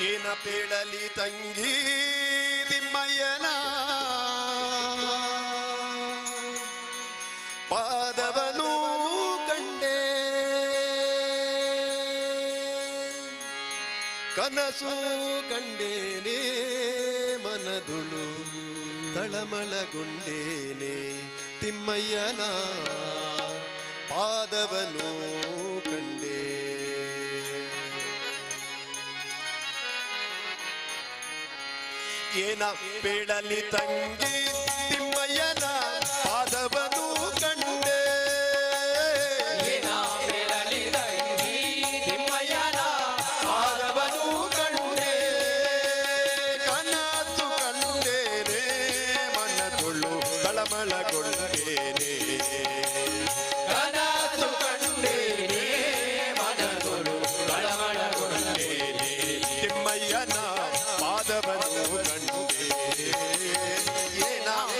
ಏನ ಪೇಳಲಿ ತಂಗಿ ತಿಮ್ಮಯ್ಯನ? ಪಾದವನು ಕಂಡೆ. ಕನಸು ಕಂಡೇನೆ ಮನದುಳು ತಳಮಳಗೊಂಡೇನೆ ತಿಮ್ಮಯ್ಯನ. ಪಾದವನು ಏನ ಬೇಡಲಿ ತಂಗಿ ತಿಮ್ಮಯ್ಯನ?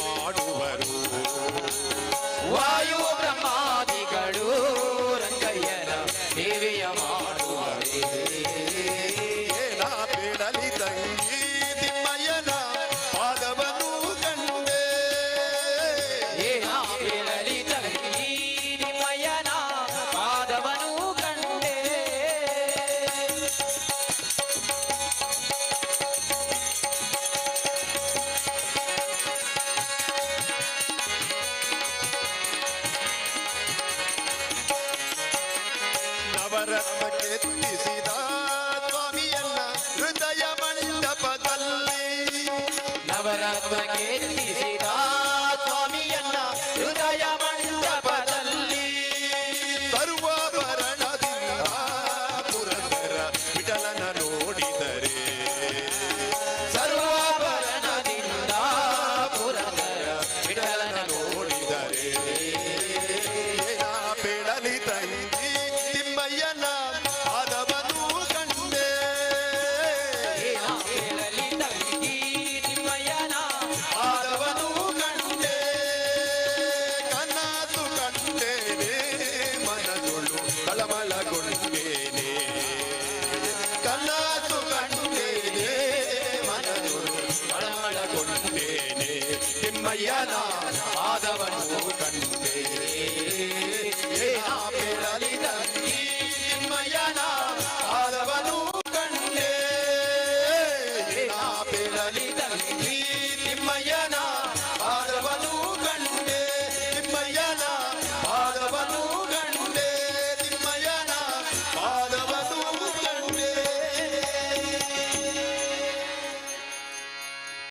ಮಾಡುವರು ವಾಯ ಪರಮಕ್ಕೆತ್ತಿಸಿದ ಸ್ವಾಮಿಯನ್ನ ಹೃದಯ ಮಂಟಪದಲ್ಲಿ ನವರಾತ್ರಿ